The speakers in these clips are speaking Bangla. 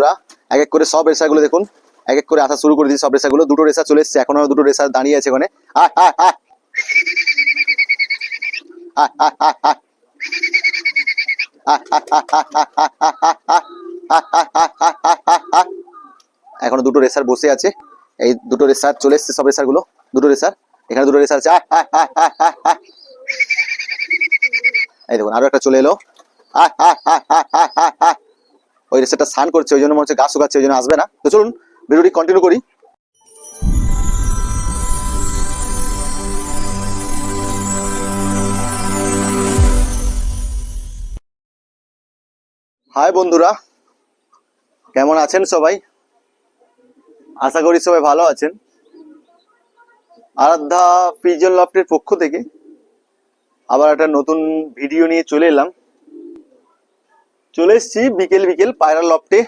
বন্ধুরা এক এক করে সব রেসাগুলো দেখুন এক এক করে আসা শুরু করে দিয়েছে সব রেসাগুলো দুটো রেসা চলে এসছে এখনও দুটো রেসা দাঁড়িয়ে আছে ওখানে আয় আয় এখনও দুটো রেসার বসে আছে এই দুটো রেসার চলে এসছে সব রেসারগুলো দুটো রেসার এখানে দুটো রেসার আছে। এই দেখুন আরও একটা চলে এলো আয়, ওই রেসারটা স্নান করছে, ওই জন্য মনে হচ্ছে গাছ শুকাচ্ছে, ওই জন্য আসবে না। তো চলুন, ভিডিওটি কন্টিনিউ করি। হাই বন্ধুরা, কেমন আছেন সবাই? আশা করি সবাই ভালো আছেন। আরাধ্যা পিজন লফটের পক্ষ থেকে আবার একটা নতুন ভিডিও নিয়ে চলে এলাম। চলে এসছি বিকেল বিকেল পায়রা লপটে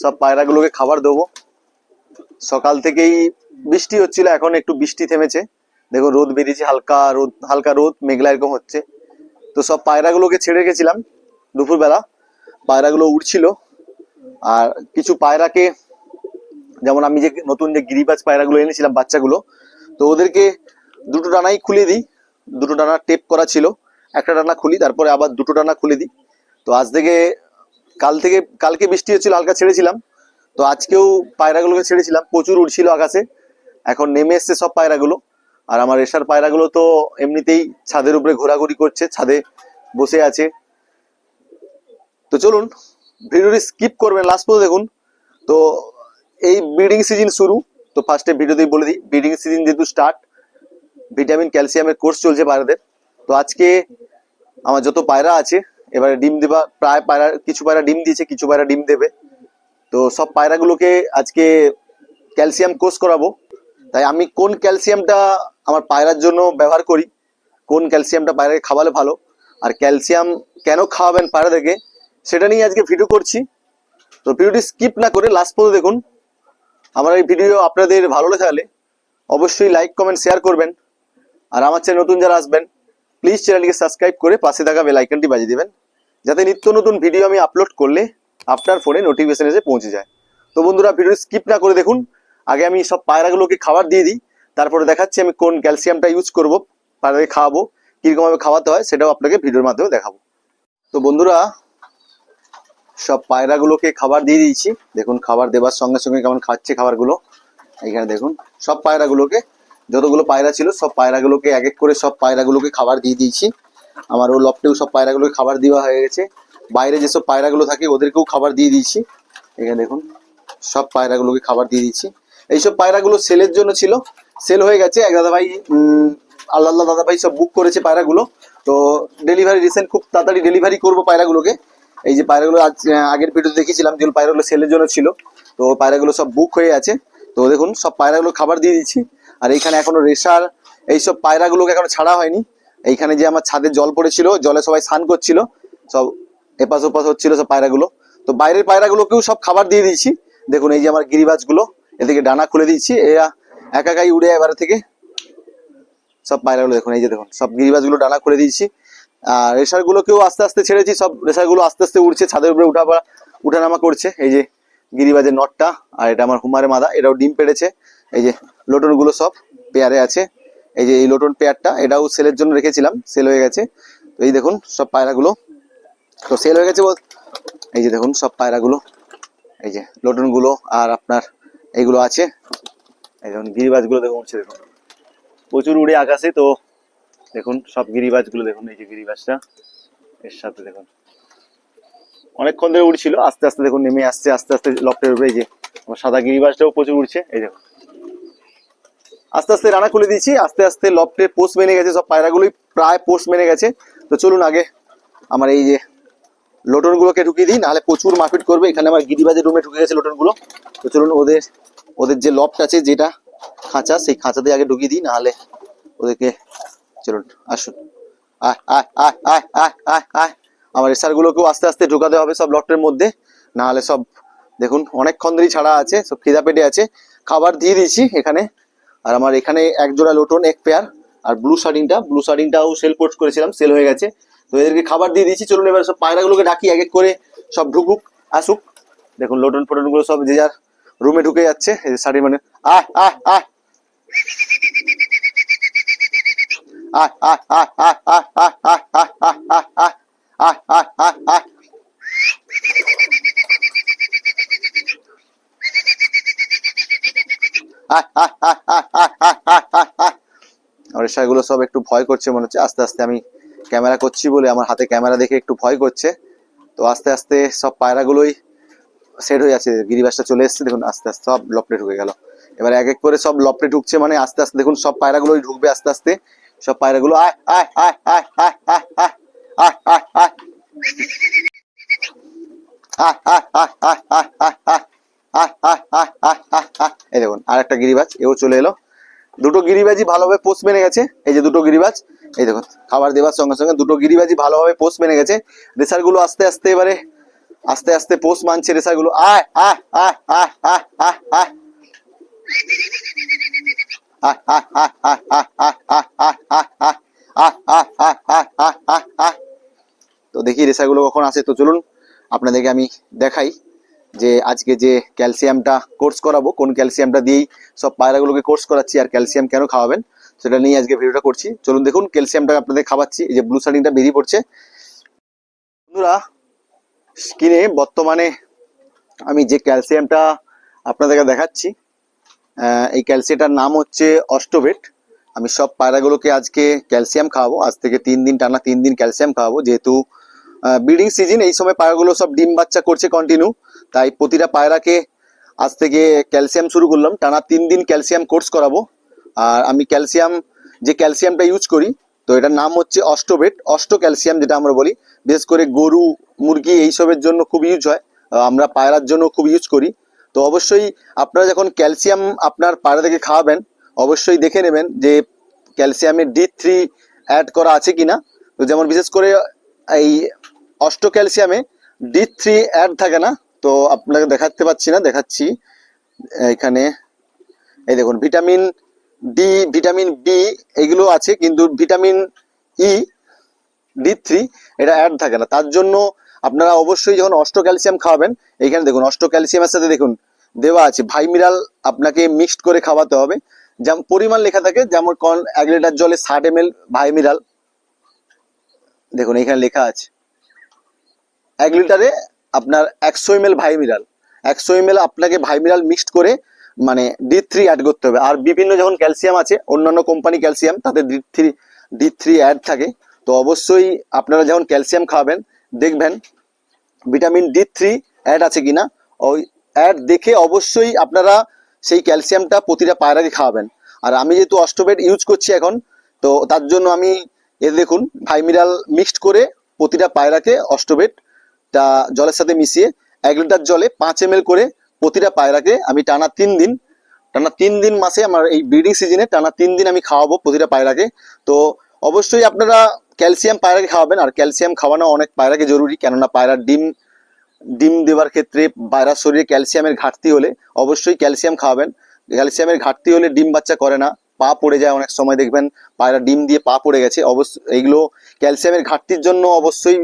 সব পায়রাগুলোকে খাবার দেবো। সকাল থেকেই বৃষ্টি হচ্ছিল, এখন একটু বৃষ্টি থেমেছে। দেখো রোদ বেরিয়েছে, হালকা রোদ হালকা রোদ, মেঘলা এরকম হচ্ছে। তো সব পায়রাগুলোকে ছেড়ে গেছিলাম দুপুরবেলা। পায়রাগুলো উড়ছিল। আর কিছু পায়রাকে, যেমন আমি যে নতুন যে গিরিবাজ পায়রাগুলো এনেছিলাম বাচ্চাগুলো, তো ওদেরকে দুটো ডানাই খুলে দিই। দুটো ডানা টেপ করা ছিল, একটা ডানা খুলি, তারপরে আবার দুটো ডানা খুলে দিই। তো আজ থেকে, কাল থেকে, কালকে বৃষ্টি হচ্ছিল, হালকা ছেড়েছিলাম। তো আজকেও পায়রাগুলোকে ছেড়েছিলাম। প্রচুর উড়ছিল আকাশে। এখন নেমে এসছে সব পায়রাগুলো। আর আমার রেশার পায়রাগুলো তো এমনিতেই ছাদের উপরে ঘোরাঘুরি করছে, ছাদে বসে আছে। তো চলুন, ভিডিওটি স্কিপ করবেন লাস্ট পর্যন্ত দেখুন। তো এই ব্রিডিং সিজন শুরু। তো ফার্স্টে ভিডিওতেই বলে দিই ব্রিডিং সিজন যেহেতু স্টার্ট ভিটামিন ক্যালসিয়ামের কোর্স চলছে পায়রাদের। তো আজকে আমার যত পায়রা আছে এবারে ডিম দেবা, প্রায় পায়রা, কিছু পায়রা ডিম দিয়েছে, কিছু পায়রা ডিম দেবে। তো সব পায়রাগুলোকে আজকে ক্যালসিয়াম কোর্স করাবো। তাই আমি কোন ক্যালসিয়ামটা আমার পায়রার জন্য ব্যবহার করি, কোন ক্যালসিয়ামটা পায়রাকে খাওয়ালে ভালো, আর ক্যালসিয়াম কেন খাওয়াবেন পায়রাদেরকে সেটা নিয়ে আজকে ভিডিও করছি। তো ভিডিওটি স্কিপ না করে লাস্ট পর্যন্ত দেখুন। আমার এই ভিডিও আপনাদের ভালো লেগে অবশ্যই লাইক, কমেন্ট, শেয়ার করবেন। আর আমার চ্যানেল নতুন যারা আসবেন প্লিজ চ্যানেলটিকে সাবস্ক্রাইব করে পাশে থাকা বেল আইকনটি বাজিয়ে দিবেন। যাতে নিত্য নতুন ভিডিও আমি আপলোড করলে আপনার ফোনে নোটিফিকেশন এসে পৌঁছে যায়। তো বন্ধুরা ভিডিও স্কিপ না করে দেখুন। আগে আমি সব পায়রাগুলোকে খাবার দিয়ে দিই। তারপরে দেখাচ্ছি আমি কোন ক্যালসিয়ামটা ইউজ করব, পায়রাকে খাওয়াবো, কীরকমভাবে খাওয়াতে হয় সেটাও আপনাকে ভিডিওর মাধ্যমে দেখাবো। তো বন্ধুরা, সব পায়রাগুলোকে খাবার দিয়ে দিয়েছি। দেখুন, খাবার দেবার সঙ্গে সঙ্গে কেমন খাচ্ছে খাবারগুলো। এখানে দেখুন, সব পায়রাগুলোকে, যতগুলো পায়রা ছিল সব পায়রাগুলোকে এক এক করে সব পায়রাগুলোকে খাবার দিয়ে দিয়েছি। আমার ও লফটেও সব পায়রাগুলোকে খাবার দেওয়া হয়ে গেছে। বাইরে যেসব পায়রাগুলো থাকে, ওদেরকেও খাবার দিয়ে দিয়েছি। এখানে দেখুন, সব পায়রাগুলোকে খাবার দিয়ে দিচ্ছি এইসব পায়রাগুলো সেলের জন্য ছিল। সেল হয়ে গেছে। এক দাদাভাই আল্লাহ আল্লাহ দাদাভাই সব বুক করেছে পায়রাগুলো। তো ডেলিভারি রিসেন্ট খুব তাড়াতাড়ি ডেলিভারি করব পায়রাগুলোকে। এই যে পায়রাগুলো আজ আগের ভিডিওতে দেখেছিলাম যে পায়রাগুলো সেলের জন্য ছিল। তো পায়রাগুলো সব বুক হয়ে আছে। তো দেখুন, সব পায়রাগুলো খাবার দিয়ে দিচ্ছি আর এইখানে এখনও রেশার, এইসব পায়রাগুলোকে এখনও ছাড়া হয়নি। এইখানে যে আমার ছাদে জল পড়েছিল, জলে সবাই স্নান করছিল, সব এপাশ ওপাশ হচ্ছিল সব পায়রাগুলো। তো বাইরের পায়রাগুলোকেও সব খাবার দিয়ে দিয়েছি। দেখুন, এই যে আমার গিরিবাজগুলো, এদিকে ডানা খুলে দিচ্ছি এরা একা একাই উড়ে এবারে থেকে সব পায়রাগুলো দেখুন, এই যে দেখুন, সব গিরিবাজগুলো ডানা খুলে দিয়েছি। আর রেশারগুলোকেও আস্তে আস্তে ছেড়েছি, সব রেশারগুলো আস্তে আস্তে উড়ছে, ছাদের উপরে উঠা উঠানামা করছে। এই যে গিরিবাজের নটটা, আর এটা আমার হুমারে মাদা, এটাও ডিম পেড়েছে। এই যে লোটনগুলো সব পেয়ারে আছে। এই যে এই লোটন পেয়ারটা এটাও সেলের জন্য রেখেছিলাম সেল হয়ে গেছে। তো এই দেখুন, সব পায়রাগুলো। তো সেল হয়ে গেছে এই যে দেখুন, সব পায়রাগুলো। এই যে লোটনগুলো আর আপনার এইগুলো আছে। এই দেখুন, গিরিবাজগুলো দেখুন, উঠছে দেখুন। প্রচুর উড়ে আকাশে, তো দেখুন, সব গিরিবাজগুলো দেখুন, এই যে গিরিবাজটা। এর সাথে দেখুন। অনেকক্ষণ ধরে উড়ছিল, আস্তে আস্তে দেখুন, নেমে আসছে, আস্তে আস্তে লফটের উপরে, এই যে সাদা গিরিবাজটাও প্রচুর উড়ছে, এই দেখুন। আস্তে আস্তে রানা খুলে দিয়েছি, আস্তে আস্তে লফটের পোস্ট মেনে গেছে, সব পায়রাগুলোই প্রায় পোস্ট মেনে গেছে। তো চলুন আগে আমার এই যে লোটনগুলোকে ঢুকিয়ে দিই, নাহলে প্রচুর মারপিট করবে। এখানে আমার গিরিবাজের রুমে ঢুকে গেছে লোটনগুলো। তো চলুন ওদের ওদের যে লফট আছে, যেটা খাঁচা, সেই খাঁচাতে আগে ঢুকিয়ে দিই, নাহলে ওদেরকে চলুন, আসুন। আয় আমার রেসারগুলোকেও আস্তে আস্তে ঢোকাতে হবে সব লফটের মধ্যে, নাহলে সব, দেখুন, অনেকক্ষণ ধরেই ছাড়া আছে, সব খিদা পেটে আছে। খাবার দিয়ে দিয়েছি এখানে। আর আমার এখানে এক জোড়া লোটন এক পেয়ার আর ব্লু শার্টিংটা ব্লু শার্টিংটাও সেল পোস্ট করেছিলাম সেল হয়ে গেছে তো এদেরকে খাবার দিয়ে দিয়েছি চলুন এবার সব পায়রাগুলোকে ডাকি এক এক করে সব ঢুকুক আসুক দেখুন লোটন ফোটনগুলো সব যে যার রুমে ঢুকে যাচ্ছে শাড়ি মানে আহ আহ আহ আহ আহ আহ আহ আহ আহ আহ আহ আহ আহ আহ আহ আহ আর সেগুলো সব একটু ভয় করছে মনে হচ্ছে আস্তে আস্তে আমি ক্যামেরা করছি বলে আমার হাতে ক্যামেরা দেখে একটু ভয় করছে তো আস্তে আস্তে সব পায়রাগুলোই সেট হয়ে যাচ্ছে গিরিবাসটা চলে এসেছে দেখুন আস্তে আস্তে সব লপটে ঢুকে গেল এবার এক এক করে সব লপটে ঢুকছে মানে আস্তে আস্তে দেখুন সব পায়রাগুলোই ঢুকবে আস্তে আস্তে সব পায়রাগুলো আয় আয় আয় আয় আয় আয় আয় আয় আয় আয় আহ আহ আহ আহ আহ আহ আহ আহ আহ আহ আহ এই দেখুন আর একটা গিরিবাজ এও চলে এলো দুটো গিরিবাজি ভালোভাবে পোষ মেনে গেছে এই যে দুটো গিরিবাজ এই দেখুন খাবার দেওয়ার সঙ্গে সঙ্গে দুটো গিরিবাজি ভালোভাবে পোষ মেনে গেছে রেসারগুলো আস্তে আস্তে এবারে আস্তে আস্তে পোষ মানছে রেসারগুলো আহ আহ তো দেখি রেসাগুলো কখন আসে তো চলুন আপনাদেরকে আমি দেখাই যে আজকে যে ক্যালসিয়ামটা কোর্স করাবো, কোন ক্যালসিয়ামটা দিয়েই সব পায়রাগুলোকে কোর্স করাচ্ছি আর ক্যালসিয়াম কেন খাওয়াবেন, সেটা নিয়ে আজকে ভিডিওটা করছি। চলুন দেখুন, ক্যালসিয়ামটা আপনাদের খাওয়াচ্ছি, এই যে ব্লু শার্টিংটা বেরিয়ে পড়ছে। বন্ধুরা স্কিনে বর্তমানে আমি যে ক্যালসিয়ামটা আপনাদেরকে দেখাচ্ছি এই ক্যালসিয়ামটার নাম হচ্ছে অস্টোভেট আমি সব পায়রাগুলোকে আজকে ক্যালসিয়াম খাওয়াবো, আজ থেকে তিন দিন, টানা তিন দিন ক্যালসিয়াম খাওয়াবো, যেহেতু ব্রিডিং সিজন এই সময় পায়রাগুলো সব ডিম বাচ্চা করছে কন্টিনিউ তাই প্রতিটা পায়রাকে আজ থেকে ক্যালসিয়াম শুরু করলাম। টানা তিন দিন ক্যালসিয়াম কোর্স করাবো। আর আমি ক্যালসিয়াম, যে ক্যালসিয়ামটা ইউজ করি, তো এটার নাম হচ্ছে অস্টোভেট। অষ্ট ক্যালসিয়াম যেটা আমরা বলি, বিশেষ করে গরু, মুরগি এইসবের জন্য খুব ইউজ হয়। আমরা পায়রার জন্য খুব ইউজ করি। তো অবশ্যই আপনারা যখন ক্যালসিয়াম আপনার পায়রা থেকে খাওয়াবেন, অবশ্যই দেখে নেবেন যে ক্যালসিয়ামের ডি থ্রি অ্যাড করা আছে কি না তো যেমন বিশেষ করে এই অষ্ট ক্যালসিয়ামে ডি থ্রি অ্যাড থাকে না তো আপনাকে দেখাতে পাচ্ছি না, দেখাচ্ছি। এখানে, এই দেখুন, ভিটামিন ডি ভিটামিন বি এগুলো আছে, কিন্তু ভিটামিন ই ডি থ্রি এটা অ্যাড থাকে না। তার জন্য আপনারা অবশ্যই যখন অষ্ট ক্যালসিয়াম খাওয়াবেন এইখানে দেখুন, অষ্ট ক্যালসিয়ামের সাথে দেখুন, দেওয়া আছে। ভাই মিনারেল আপনাকে মিক্সড করে খাওয়াতে হবে। যেমন পরিমাণ লেখা থাকে, যেমন কন এক লিটার জলে ষাট এম এল ভাই মিনারেল দেখুন, এখানে লেখা আছে। এক লিটারে আপনার একশো এম এল ভাই মিনারেল একশো এম এল আপনাকে ভাই মিনারেল মিক্সড করে মানে ডি থ্রি অ্যাড করতে হবে। আর বিভিন্ন যখন ক্যালসিয়াম আছে, অন্যান্য কোম্পানি ক্যালসিয়াম তাদের D three D three add থাকে। তো অবশ্যই আপনারা যখন ক্যালসিয়াম খাওয়াবেন দেখবেন ভিটামিন ডি থ্রি অ্যাড আছে কিনা। ওই অ্যাড দেখে অবশ্যই আপনারা সেই ক্যালসিয়ামটা প্রতিটা পায়রাকে খাওয়াবেন। আর আমি যেহেতু অষ্টবেড ইউজ করছি এখন, তো তার জন্য আমি, এ দেখুন ভাইমিরাল মিক্সড করে প্রতিটা পায়রাকে অস্টোবেটটা জলের সাথে মিশিয়ে এক লিটার জলে পাঁচ এম করে প্রতিটা পায়রাকে আমি টানা তিন দিন, টানা তিন দিন মাসে আমার এই ব্রিডিং সিজনে টানা তিন দিন আমি খাওয়াবো প্রতিটা পায়রাকে। তো অবশ্যই আপনারা ক্যালসিয়াম পায়রাকে খাওয়াবেন আর ক্যালসিয়াম খাওয়ানো অনেক পায়রাকে জরুরি। কেননা পায়রার ডিম ডিম দেওয়ার ক্ষেত্রে পায়রার শরীরে ক্যালসিয়ামের ঘাটতি হলে অবশ্যই ক্যালসিয়াম খাওয়াবেন। ক্যালসিয়ামের ঘাটতি হলে ডিম বাচ্চা করে না, পা পড়ে যায় অনেক সময় দেখবেন, পায়রা ডিম দিয়ে পা পড়ে গেছে। অবশ্য এইগুলো ক্যালসিয়ামের ঘাটতির জন্য অবশ্যই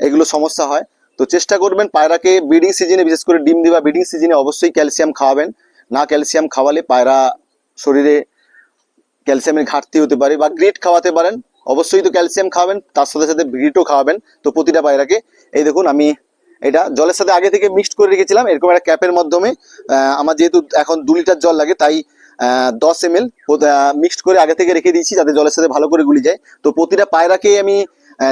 এগুলো সমস্যা হয়। তো চেষ্টা করবেন পায়রাকে ব্রিডিং সিজনে বিশেষ করে ডিম দেওয়া ব্রিডিং সিজনে অবশ্যই ক্যালসিয়াম খাওয়াবেন। না ক্যালসিয়াম খাওয়ালে পায়রা শরীরে ক্যালসিয়ামের ঘাটতি হতে পারে বা গ্রিট খাওয়াতে পারেন। অবশ্যই তো ক্যালসিয়াম খাওয়াবেন, তার সাথে সাথে গ্রিটও খাওয়াবেন। তো প্রতিটা পায়রাকে, এই দেখুন আমি এটা জলের সাথে আগে থেকে মিক্সড করে রেখেছিলাম, এরকম একটা ক্যাপের মাধ্যমে আমার যেহেতু এখন দু লিটার জল লাগে, তাই দশ এম এল মিক্সড করে আগে থেকে রেখে দিয়েছি, যাতে জলের সাথে ভালো করে গুলি যায়। তো প্রতিটা পায়রাকে আমি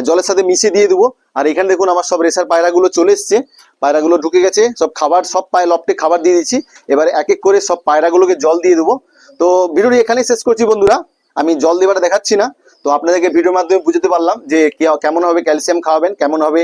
জলের সাথে মিশিয়ে দিয়ে দেবো। আর এখানে দেখুন আমার সব রেসার পায়রাগুলো চলে এসছে। পায়রাগুলো ঢুকে গেছে, সব খাবার, সব পায়ে লপটে খাবার দিয়ে দিচ্ছি এবারে এক এক করে সব পায়রাগুলোকে জল দিয়ে দেবো। তো ভিডিওটি এখানেই শেষ করছি বন্ধুরা। আমি জল দেওয়াটা দেখাচ্ছি না। তো আপনাদেরকে ভিডিওর মাধ্যমে বুঝতে পারলাম যে কেমন হবে ক্যালসিয়াম খাওয়াবেন, কেমন হবে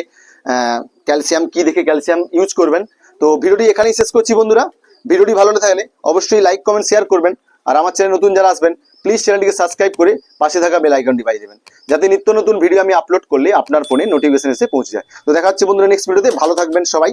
ক্যালসিয়াম, কি দেখে ক্যালসিয়াম ইউজ করবেন। তো ভিডিওটি এখানেই শেষ করছি বন্ধুরা। ভিডিওটি ভালো না থাকলে অবশ্যই লাইক কমেন্ট শেয়ার করবেন। আর আমার চ্যানেল নতুন যারা আসবেন প্লিজ চ্যানেলটিকে সাবস্ক্রাইব করে পাশে থাকা বেল আইকনটি পাই দেবেন। যাতে নিত্য নতুন ভিডিও আমি আপলোড করলে আপনার ফোনে নোটিফিকেশন এসে পৌঁছে যায়। তো দেখা হচ্ছে বন্ধুরা নেক্সট ভিডিওতে ভালো থাকবেন সবাই।